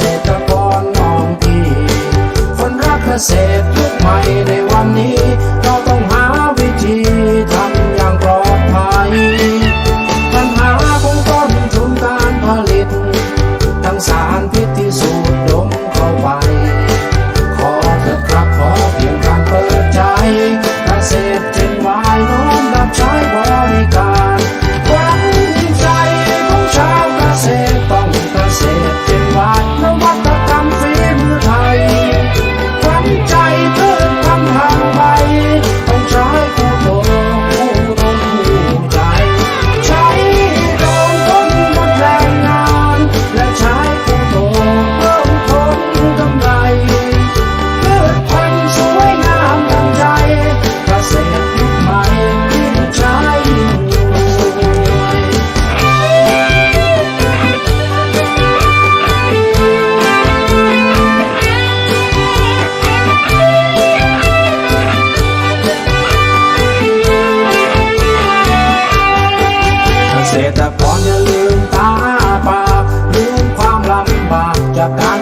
ษตรกรน้องพี่ คนรักเกษตรยุคใหม่ในวันนี้ got